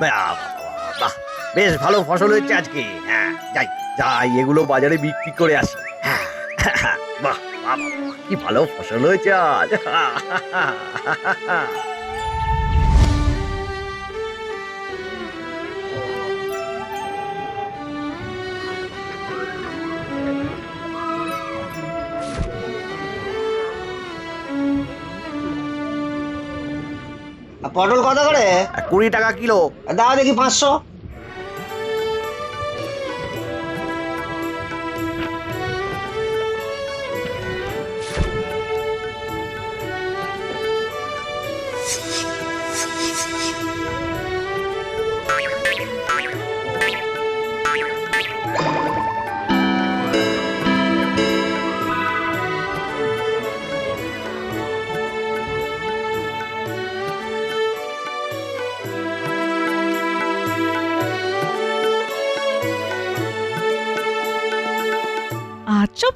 বাহ, বেশ ভালো ফসল হয়েছে আজকে। হ্যাঁ যাই যাই এগুলো বাজারে বিক্রি করে আসি। হ্যাঁ, বাহ, কি ভালো ফসল হয়েছে আজ। পটল কত করে? কুড়ি টাকা কিলো। দাও দেখি পাঁচশো।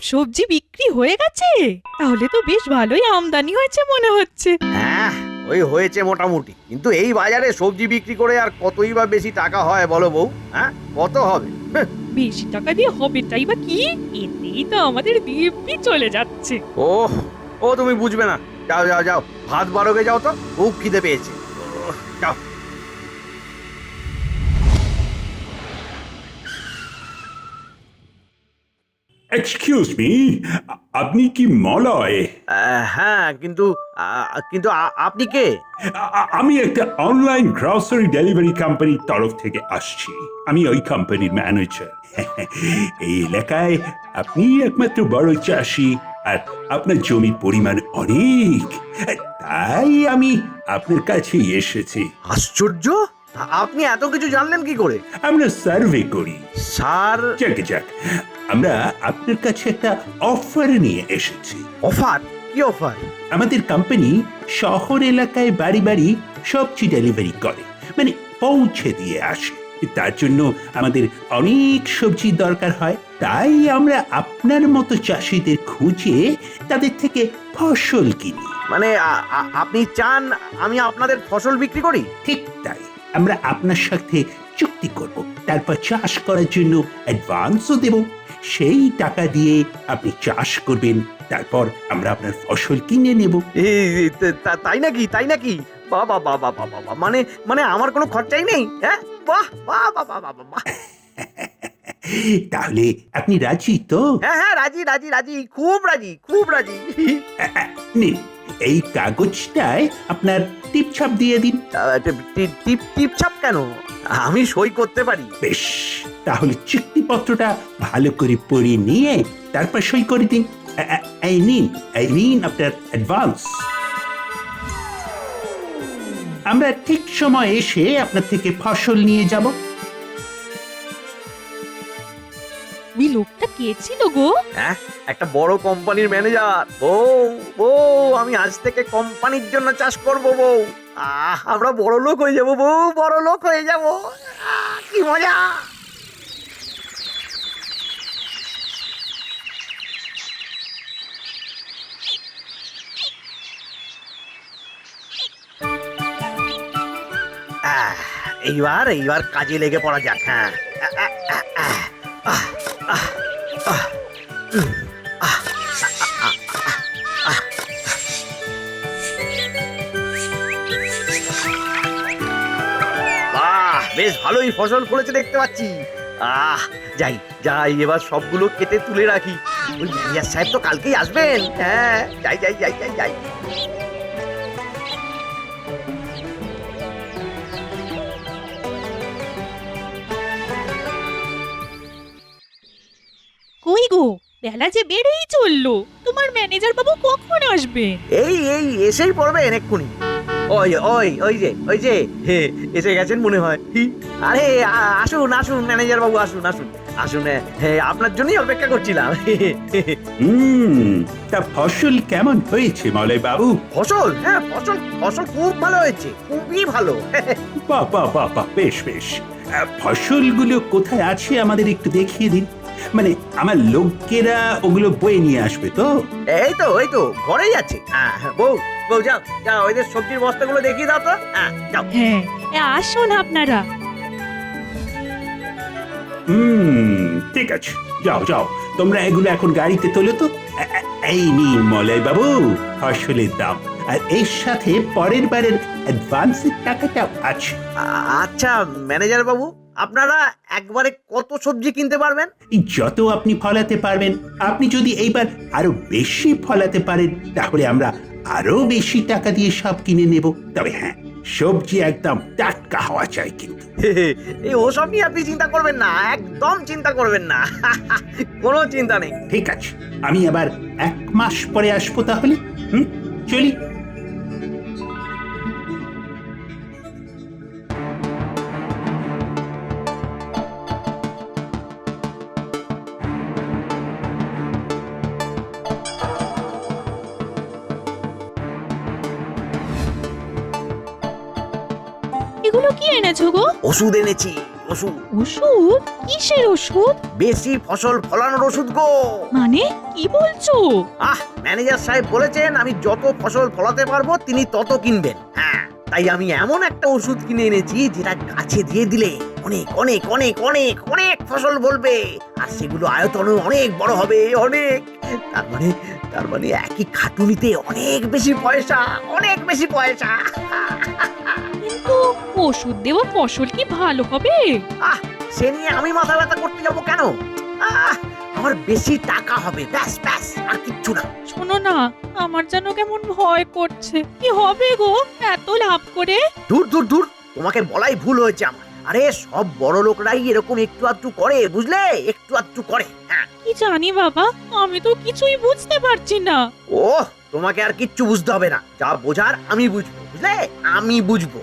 সব সবজি বিক্রি হয়ে গেছে। তাহলে তো বেশ ভালোই আমদানি হয়েছে মনে হচ্ছে। হ্যাঁ ওই হয়েছে মোটামুটি। কিন্তু এই বাজারে সবজি বিক্রি করে আর কতই বা বেশি টাকা হয় বলো বউ? হ্যাঁ কত হবে? বেশি টাকা দিয়ে হবেটাই বা কি? এতেই তো আমাদের দিব্যি চলে যাচ্ছে। ও ও তুমি বুঝবে না। যাও যাও যাও। ভাত বারোগে যাও তো খুব খিদে পেয়েছে। যাও। এক্সকিউজ মি আপনি কি মলয়? হ্যাঁ কিন্তু কিন্তু আপনি কে? আমি একটা অনলাইন গ্রসারি ডেলিভারি কোম্পানির তরফ থেকে আসছি। আমি ওই কোম্পানির ম্যানেজার এই এলাকায় আপনি একমাত্র বড় চাষি আর আপনার জমির পরিমাণ অনেক। তাই আমি আপনার কাছে এসেছি। আশ্চর্য? আপনি এত কিছু জানলেন কি করে? আমরা সার্ভে করি। সার যাক যাক। আমরা আপনার কাছে একটা অফার নিয়ে এসেছি। অফার কি অফার আমাদের কোম্পানি শহর এলাকায় বাড়ি বাড়ি সবজি ডেলিভারি করে মানে পৌঁছে দিয়ে আসে। তার জন্য আমাদের অনেক সবজি দরকার হয়। তাই আমরা আপনার মতো চাষিদের খুঁজে তাদের থেকে ফসল কিনি। মানে আ- আ- আপনি চান আমি আপনাদের ফসল বিক্রি করি? ঠিক তাই। আমরা আপনার সাথে চুক্তি করব তারপর চাষ করার জন্য অ্যাডভান্সও দেব সেই টাকা দিয়ে আপনি চাষ করবেন তারপর আমরা আপনার ফসল কিনে নেব তাই নাকি তাই নাকি বাবা বাবা বাবা বাবা মানে মানে আমার কোনো খরচাই নেই হ্যাঁ বাহ বাহ বাহ বাহ তাহলে আপনি রাজি তো হ্যাঁ হ্যাঁ রাজি রাজি রাজি খুব রাজি খুব রাজি নিন এই কাগজটায় আপনার টিপছাপ দিয়ে দিন। আহ, টিপ- টিপ টিপ টিপ কেন? আমি সই করতে পারি। বেশ তাহলে চুক্তিপত্রটা ভালো করে পড়ে নিয়ে তারপর সই করে দিন। এই নিন এই নিন আপনার অ্যাডভান্স আমরা ঠিক সময় এসে আপনার থেকে ফসল নিয়ে যাব। কে ছিল গো? হ্যাঁ একটা বড় কোম্পানির ম্যানেজার। বউ বউ, আমি আজ থেকে কোম্পানির জন্য চাষ করব, বউ। আহ, আমরা বড় লোক হয়ে যাব, বউ, বড় লোক হয়ে যাব। কি মজা! এইবার এইবার কাজে লেগে পড়া যাক হ্যাঁ। বাহ, বেশ ভালোই ফসল ফলেছে দেখতে পাচ্ছি। আহ, যাই যাই, এবার সবগুলো কেটে তুলে রাখি। ওই সাহেব তো কালকেই আসবেন। হ্যাঁ যাই যাই যাই যাই যাই। বেলা যে বেড়েই চলল। তোমার ম্যানেজার বাবু কখন আসবেন এই এই এসেই পড়বেন এক্ষুনি। ওই ওই ওই যে ওই যে হে, এসে গেছেন মনে হয়। হি, আরে আসুন আসুন ম্যানেজার বাবু আসুন আসুন। আসুন এ, হে, আপনার জন্যই অপেক্ষা করছিলাম। হুম তা ফসল কেমন হয়েছে মলয় বাবু? ফসল? হ্যাঁ ফসল ফসল খুব ভালো হয়েছে খুবই ভালো। বাহ বাহ বাহ বাহ বেশ বেশ। ফসলগুলো কোথায় আছে আমাদের একটু দেখিয়ে দিন। মানে আমার লোকেরা ওগুলো বয়ে নিয়ে আসবে তো? এই তো ওই তো ঘরেই আছে। হ্যাঁ হ্যাঁ, বউ বউ যাও যাও ওই যে সবজির বস্তাগুলো দেখিয়ে দাও তো। হ্যাঁ যাও। হ্যাঁ আসুন আপনারা। হুম ঠিক আছে। যাও যাও তোমরা এগুলো এখন গাড়িতে তোলো তো। এই নিন মলয় বাবু ফসলের দাম। আর এর সাথে পরের বারের অ্যাডভান্সের টাকাটাও আছে। আচ্ছা ম্যানেজার বাবু আপনারা একবারে কত সবজি কিনতে পারবেন? যত আপনি ফলাতে পারবেন আপনি যদি এইবার আরও বেশি ফলাতে পারেন তাহলে আমরা আরও বেশি টাকা দিয়ে সব কিনে নেব। তবে হ্যাঁ সবজি একদম টাটকা হওয়া চাই কিন্তু। এই ওসব নিয়ে আপনি চিন্তা করবেন না একদম চিন্তা করবেন না। কোনো চিন্তা নেই। ঠিক আছে আমি আবার এক মাস পরে আসব তাহলে? হুম চলি। এগুলো কি এনেছো গো? ওষুধ এনেছি ওষুধ। ওষুধ? কিসের ওষুধ? বেশি ফসল ফলানোর ওষুধ গো। মানে কি বলছো? আহ ম্যানেজার সাহেব বলেছেন আমি যত ফসল ফলাতে পারব তিনি তত কিনবেন। হ্যাঁ তাই আমি এমন একটা ওষুধ কিনে এনেছি যেটা গাছে দিয়ে দিলে অনেক অনেক অনেক অনেক অনেক ফসল বলবে। আর সেগুলো আয়তনও অনেক বড় হবে অনেক। তার মানে তার মানে একই খাটুনিতে অনেক বেশি পয়সা অনেক বেশি পয়সা। কিন্তু ওষুধ দেওয়া ফসল কি ভালো হবে? আহ সে নিয়ে আমি মাথা ব্যথা করতে যাব কেন? আহ আমার বেশি টাকা হবে ব্যাস ব্যাস আর কিচ্ছু না। শোনো না আমার যেন কেমন ভয় করছে। কি হবে গো? এত লাভ করে? দূর দূর দূর তোমাকে বলাই ভুল হয়েছে আমার। আরে সব বড় লোকরাই এরকম একটু আধটু করে বুঝলে? একটু আধটু করে হ্যাঁ। কি জানি বাবা আমি তো কিছুই বুঝতে পারছি না। ও তোমাকে আর কিচ্ছু বুঝতে হবে না। যা বোঝার আমি বুঝব বুঝলে? আমি বুঝব।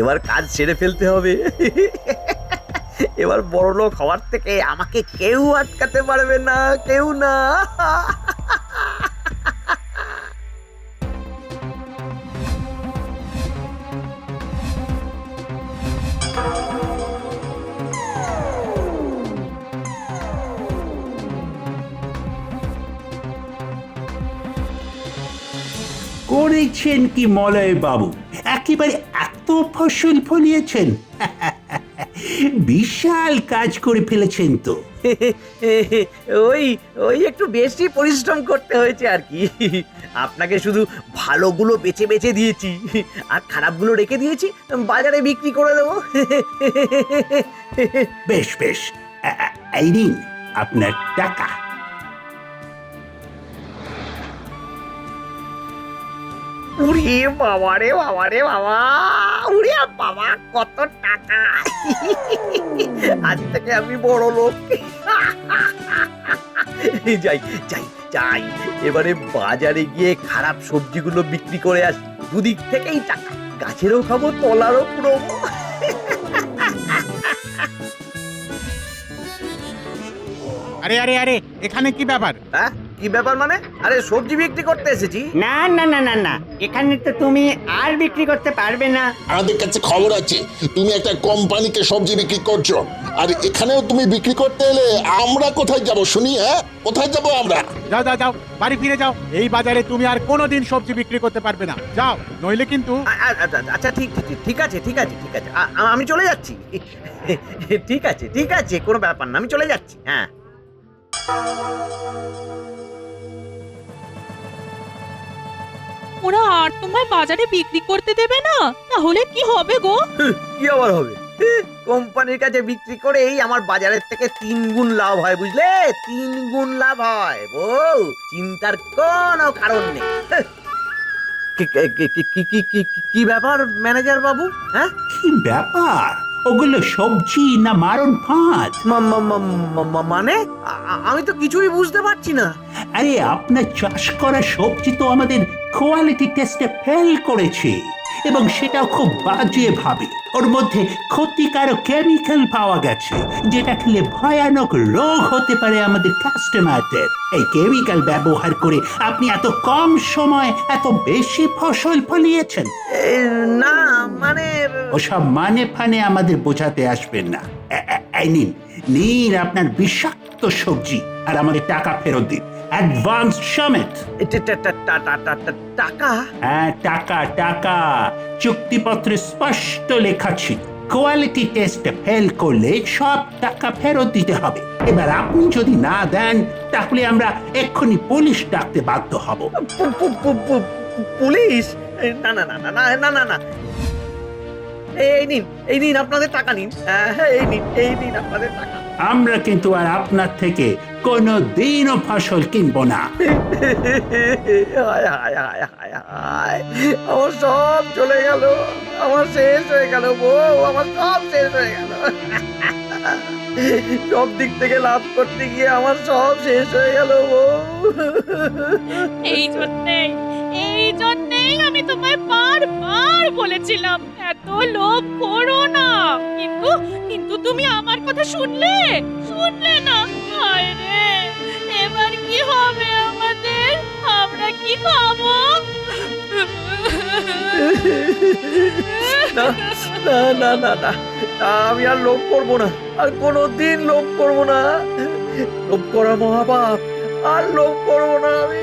এবার কাজ সেরে ফেলতে হবে। এবার বড় লোক হওয়ার থেকে আমাকে কেউ আটকাতে পারবে না কেউ না। করেছেন কি মলয় বাবু একেবারে এত ফসল ফলিয়েছেন। বিশাল কাজ করে ফেলেছেন তো। ওই ওই একটু বেশি পরিশ্রম করতে হয়েছে আর কি। আপনাকে শুধু ভালোগুলো বেছে বেছে দিয়েছি। আর খারাপগুলো রেখে দিয়েছি বাজারে বিক্রি করে দেবো। বেশ বেশ। এই নিন আপনার টাকা। উড়ে বাবা রে বাবা রে বাবা উড়ে বাবা কত টাকা। আজ থেকে আমি বড় লোক। যাই যাই যাই এবারে বাজারে গিয়ে খারাপ সবজিগুলো বিক্রি করে আসি দুদিক থেকেই টাকা। গাছেরও খাব তলারও পুরোবো আরে আরে আরে এখানে কি ব্যাপার? হ্যাঁ? কি ব্যাপার মানে? আরে সবজি বিক্রি করতে এসেছি। না না না না না। এখানে তো তুমি আর বিক্রি করতে পারবে না। আমাদের কাছে খবর আছে তুমি একটা কোম্পানিকে সবজি বিক্রি করছ। আর এখানেও তুমি বিক্রি করতে এলে আমরা কোথায় যাব? শুনি হ্যাঁ? কোথায় যাব আমরা? যাও যাও যাও বাড়ি ফিরে যাও। এই বাজারে তুমি আর কোনোদিন সবজি বিক্রি করতে পারবে না। যাও নইলে কিন্তু আ- আ- আ- আচ্ছা ঠিক ঠিক- ঠিক আছে ঠিক আছে ঠিক আছে। আমি চলে যাচ্ছি। ঠিক আছে ঠিক আছে কোনো ব্যাপার না আমি চলে যাচ্ছি হ্যাঁ। ওরা আর তোমায় বাজারে বিক্রি করতে দেবে না? তাহলে কি হবে গো? কি আবার হবে? কোম্পানির কাছে বিক্রি করেই আমার বাজারের থেকে তিন গুণ লাভ হয় বুঝলে? তিন গুণ লাভ হয় বউ। চিন্তার কোনো কারণ নেই। কি ব্যাপার ম্যানেজার বাবু হ্যাঁ? কি ব্যাপার? ওগুলো সবজি না মারণ ফাঁদ? মা- মা- মা- মা- মা- মানে? আ- আ- আমি তো কিছুই বুঝতে পারছি না। আরে আপনার চাষ করা সবজি তো আমাদের কোয়ালিটি টেস্টে ফেল করেছে। এবং সেটাও খুব বাজে ভাবে। ওর মধ্যে ক্ষতিকারক কেমিক্যাল পাওয়া গেছে যেটা খেলে ভয়ানক রোগ হতে পারে আমাদের কাস্টমারদের এই কেমিক্যাল ব্যবহার করে আপনি এত কম সময় এত বেশি ফসল ফলিয়েছেন। এ, না মানে ওসব মানে ফানে আমাদের বোঝাতে আসবেন না। নিন নিন আপনার বিষাক্ত সবজি আর আমাদের টাকা ফেরত দিন। অ্যাডভান্স সমেত টাকা? হ্যাঁ টাকা টাকা। চুক্তিপত্রে স্পষ্ট লেখা ছিল কোয়ালিটি টেস্টে ফেল করলে সব টাকা ফেরত দিতে হবে। এবার আপনি যদি না দেন তাহলে আমরা এক্ষুনি পুলিশ ডাকতে বাধ্য হব। পুলিশ? না না না না না না না। এই নিন এই নিন আপনাদের টাকা নিন। হ্যাঁ, হ্যাঁ, এই নিন এই নিন আপনাদের টাকা। আমরা কিন্তু আর আপনার থেকে কোনো দিনও ফসল কিনবো না। হায় হায় হায় হায় হায়। আমার সব চলে গেল। আমার শেষ হয়ে গেল বউ আমার সব শেষ হয়ে গেল। সব দিক থেকে লাভ করতে গিয়ে আমার সব শেষ হয়ে গেল বউ। এই জন্যেই এই জন্যেই আমি তোমায় বারবার বলেছিলাম। এত লোভ করো না। কিন্তু কিন্তু তুমি আমার কথা শুনলে? শুনলে না? হায় রে! এবার কি হবে আমাদের? আমরা কি খাব না না না না না আমি আর লোভ করব না। আর কোনো দিন লোভ করব না। লোভ করা মহাপাপ। আর লোভ করব না আমি।